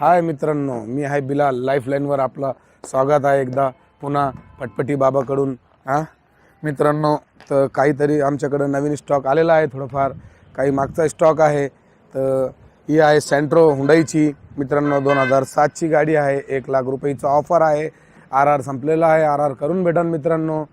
हाय मित्रांनो मी आहे बिलाल. लाईफलाईनवर आपलं स्वागत आहे एकदा पुन्हा पटपटी बाबाकडून. हां? मित्रांनो तर काहीतरी आमच्याकडं नवीन स्टॉक आलेला आहे थोडंफार. काही मागचा स्टॉक आहे. तर ही आहे सेंट्रो हुंडाईची मित्रांनो दोन हजार सातची गाडी आहे. एक लाख रुपयेचा ऑफर आहे. आर आर संपलेला आहे. आर आर करून भेटाल मित्रांनो.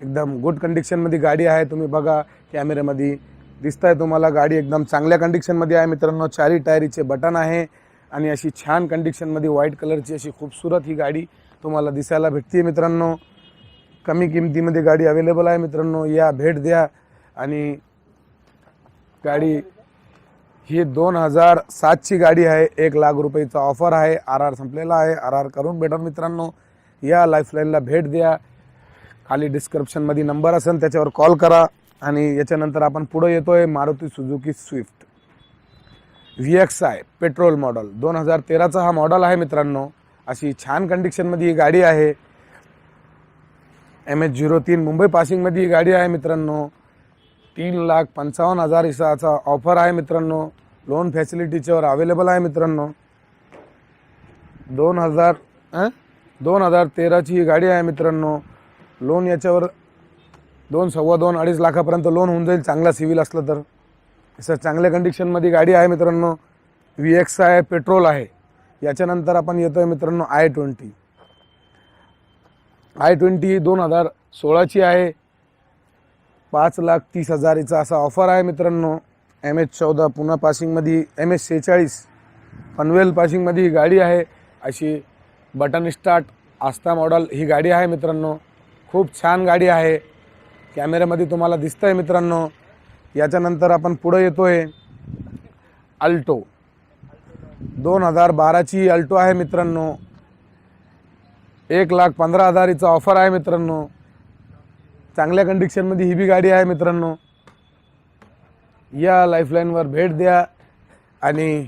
एकदम गुड कंडिशनमध्ये गाडी आहे. तुम्ही बघा कॅमेऱ्यामध्ये दिसत आहे तुम्हाला. गाडी एकदम चांगल्या कंडिशनमध्ये आहे मित्रांनो. चारी टायरीचे बटन आहे. आणि अशी छान कंडिशनमध्ये व्हाईट कलरची अशी खूपसूरत ही गाडी तुम्हाला दिसायला भेटते मित्रांनो. कमी किमतीमध्ये गाडी अवेलेबल आहे मित्रांनो. या भेट द्या. आणि गाडी ही दोन हजार सातची गाडी आहे. एक लाख रुपयेचा ऑफर आहे. आर आर संपलेला आहे. आर आर करून भेटा मित्रांनो. या लाईफलाईनला भेट द्या. खाली डिस्क्रिप्शनमध्ये नंबर असेल त्याच्यावर कॉल करा. आणि याच्यानंतर आपण पुढे येतोय. Maruti Suzuki Swift. V X I petrol model दोन हजार तेराचा हा मॉडल आहे मित्रांनो. अशी छान कंडिशनमध्ये ही गाडी आहे. एम एच झिरो तीन मुंबई पासिंगमध्ये ही गाडी आहे मित्रांनो. तीन लाख पंचावन्न हजार इसाचा ऑफर आहे मित्रांनो. लोन फॅसिलिटीच्यावर अवेलेबल आहे मित्रांनो. दोन हजार अं? दोन हजार तेराची ही गाडी आहे मित्रांनो. लोन याच्यावर दोन सव्वा दोन अडीच लाखापर्यंत लोन होऊन जाईल. चांगला सिव्हिल असलं तर. असं चांगल्या कंडिशनमध्ये गाडी आहे मित्रांनो. व्ही एक्स आहे पेट्रोल आहे. याच्यानंतर आपण येतो आहे मित्रांनो आय ट्वेंटी आय ट्वेंटी दोन हजार सोळाची आहे. पाच लाख तीस हजारीचा असा ऑफर आहे मित्रांनो. एम एच चौदा पुन्हा पासिंगमध्ये एम एच सेहेचाळीस पनवेल पासिंगमध्ये ही गाडी आहे. अशी बटन स्टार्ट आस्था मॉडल ही गाडी आहे मित्रांनो. खूप छान गाडी आहे. कॅमेऱ्यामध्ये तुम्हाला दिसतं आहे मित्रांनो. याच्यानंतर आपण पुढं येतो आहे अल्टो. दोन हजार बाराची अल्टो आहे मित्रांनो. एक लाख पंधरा हजारीचा ऑफर आहे मित्रांनो. चांगल्या कंडिशनमध्ये ही बी गाडी आहे मित्रांनो. या लाईफलाईनवर भेट द्या. आणि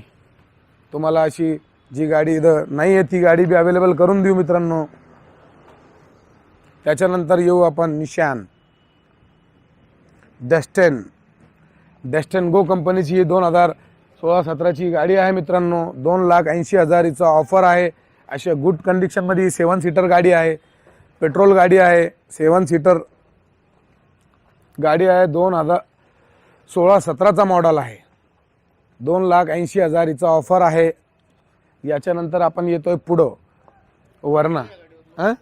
तुम्हाला अशी जी गाडी इथं नाही आहे ती गाडी बी अवेलेबल करून देऊ मित्रांनो. त्याच्यानंतर येऊ आपण निशान. डस्टेन डेस्टेन गो कंपनीची ही दोन हजार सोळा सतराची गाडी आहे मित्रांनो. दोन लाख ऐंशी हजारीचा ऑफर आहे. अशा गुड कंडिशनमध्ये सेवन सीटर गाडी आहे. पेट्रोल गाडी आहे. सेवन सीटर गाडी आहे. दोन हजार सोळा सतराचा मॉडल आहे. दोन लाख ऐंशी हजारीचा ऑफर आहे. याच्यानंतर आपण येतोय पुढं. वरणा हां?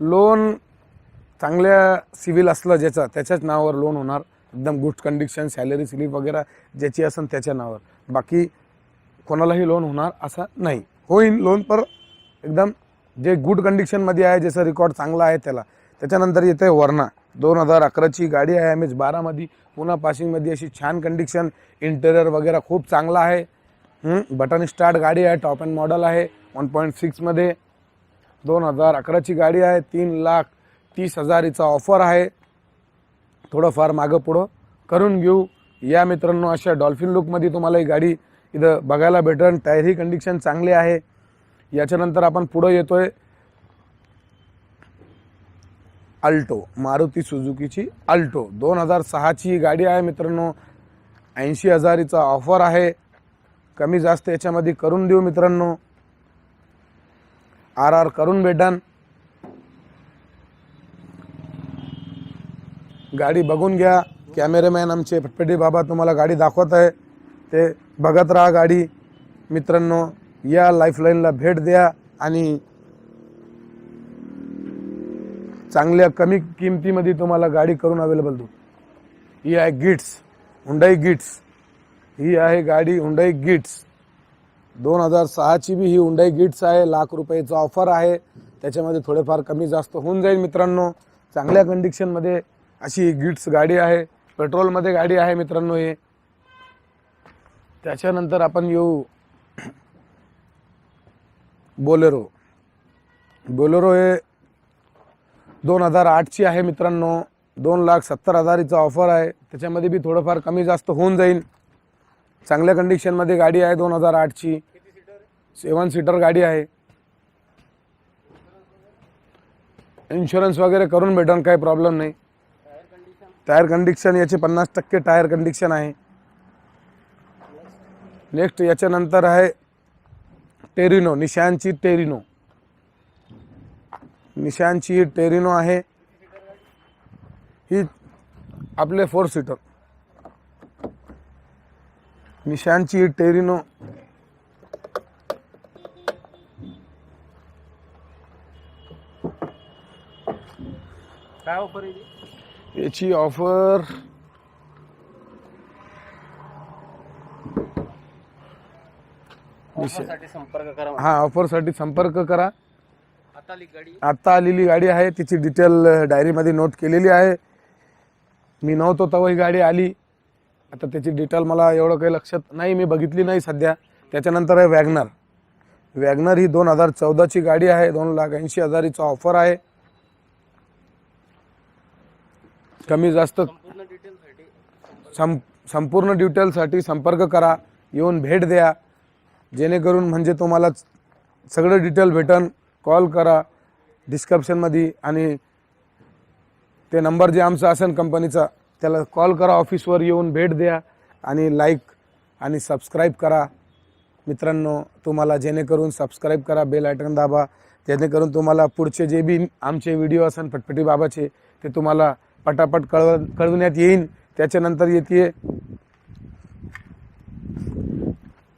लोन चांगल्या सिव्हिल असलं ज्याचं त्याच्याच नावावर लोन होणार. एकदम गुड कंडिशन सॅलरी स्लिप वगैरे ज्याची असेल त्याच्या नावावर. बाकी कोणालाही लोन होणार असं नाही. होईल लोन पर एकदम जे गुड कंडिशनमध्ये आहे ज्याचा रेकॉर्ड चांगला आहे त्याला त्याच्यानंतर येते वरणा. दोन हजार अकराची गाडी आहे एम एच बारामध्ये पुन्हा पासिंगमध्ये अशी छान कंडिशन इंटेरियर वगैरे खूप चांगला आहे. बटन स्टार्ट गाडी आहे टॉप अँड मॉडल आहे वन पॉईंट सिक्समध्ये दोन हजार अकराची गाडी आहे तीन लाख तीस हजारीचा ऑफर आहे. थोडंफार मागं पुढं करून घेऊ. या मित्रांनो अशा डॉल्फिन लुकमध्ये तुम्हाला ही गाडी इथं बघायला भेटेल टायरही कंडिशन चांगली आहे. याच्यानंतर आपण पुढं येतोय. अल्टो मारुती सुझुकीची अल्टो दोन हजार सहाची ही गाडी आहे मित्रांनो. ऐंशी हजारीचा ऑफर आहे. कमी जास्त याच्यामध्ये करून देऊ मित्रांनो. आर आर करून भेटन. गाडी बघून घ्या. कॅमेरामॅन आमचे फटफटी बाबा तुम्हाला गाडी दाखवत आहे. ते बघत राहा गाडी. मित्रांनो या लाईफलाईनला भेट द्या आणि चांगल्या कमी किमतीमध्ये तुम्हाला गाडी करून अवेलेबल देऊ. ही आहे गिट्स हुंडाई गिट्स ही आहे गाडी हुंडाई गिट्स दोन हजार सहाची बी ही हुंडाई गिट्स आहे. लाख रुपयाचं ऑफर आहे. त्याच्यामध्ये थोडेफार कमी जास्त होऊन जाईल मित्रांनो. चांगल्या कंडिशनमध्ये अशी गिट्स गाडी आहे पेट्रोलमध्ये गाडी आहे मित्रांनो हे. त्याच्यानंतर आपण येऊ बोलेरो. बोलेरो हे दोन हजार आठची आहे मित्रांनो. दोन लाख सत्तर हजारीचा ऑफर आहे. त्याच्यामध्ये बी थोडंफार कमी जास्त होऊन जाईल. चांगल्या कंडिशनमध्ये गाडी आहे दोन हजार आठची. सेवन सीटर गाडी आहे. इन्शुरन्स वगैरे करून भेटन काही प्रॉब्लेम नाही. टायर कंडिशन याचे पन्नास टक्के टायर कंडिक्शन आहे. नेक्स्ट याच्यानंतर आहे टेरिनो निशांची टेरिनो. निशांची ही टेरिनो आहे. ही आपले फोर सीटर निशांची ही टेरिनो. काय ऑफर आहे याची ऑफर ऑफरसाठी संपर्क करा हा ऑफरसाठी संपर्क करा. आता आली गाडी. आत्ता आलेली गाडी आहे तिची डिटेल डायरीमध्ये नोट केलेली आहे. मी नव्हतो तेव्हा ही गाडी आली. आता त्याची डिटेल मला एवढं काही लक्षात नाही मी बघितली नाही सध्या. त्याच्यानंतर आहे वॅगनर वॅगनर ही दोन हजार चौदाची गाडी आहे दोन लाख ऐंशी हजारीचा ऑफर आहे. कमी जास्त सं संपूर्ण डिटेलसाठी संपर्क करा येऊन भेट द्या. जेणेकरून म्हणजे तुम्हाला सगळं डिटेल भेटन. कॉल करा डिस्क्रिप्शनमध्ये आणि ते नंबर जे आमचा असेल कंपनीचा त्याला कॉल करा ऑफिसवर येऊन भेट द्या आणि लाईक आणि सबस्क्राईब करा. मित्रांनो तुम्हाला जेणेकरून सबस्क्राईब करा बेल आयटन दाबा. जेणेकरून तुम्हाला पुढचे जे बी आमचे व्हिडिओ असन फटफटी बाबाचे ते तुम्हाला पटापट कळव कळवण्यात येईन त्याच्यानंतर येते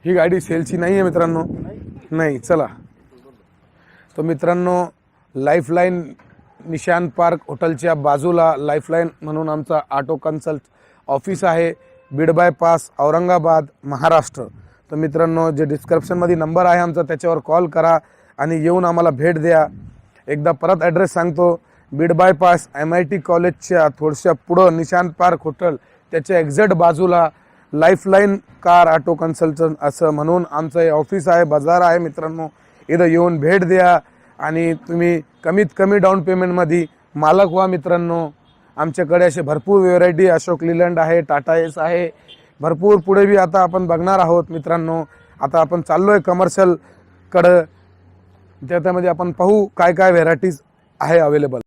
ही गाडी सेलची नाही आहे मित्रांनो. नाही चला. तो मित्रांनो लाईफलाईन निशान पार्क हॉटेलच्या बाजूला लाईफलाईन म्हणून आमचा ऑटो कन्सल्ट ऑफिस आहे बीड बायपास औरंगाबाद महाराष्ट्र. तर मित्रांनो जे डिस्क्रिप्शनमध्ये नंबर आहे आमचा त्याच्यावर कॉल करा आणि येऊन आम्हाला भेट द्या. एकदा परत ॲड्रेस सांगतो. Beed bypass M I T कॉलेजच्या थोडशा पुढं निशान पार्क हॉटेल त्याच्या एक्झॅक्ट बाजूला लाईफलाईन कार ऑटो कन्सल्टंट असं म्हणून आमचं हे ऑफिस आहे बाजार आहे मित्रांनो. इथं येऊन भेट द्या आणि तुम्ही कमीत कमी डाऊन पेमेंटमध्ये मालक व्हा मित्रांनो. आमच्याकडे असे भरपूर व्हेरायटी अशोक लिलंड आहे टाटा एस आहे. भरपूर पुढे बी आता आपण बघणार आहोत मित्रांनो. आता आपण चाललो आहे कमर्शियलकडं त्याच्यामध्ये आपण पाहू काय काय व्हेरायटीज आहे अवेलेबल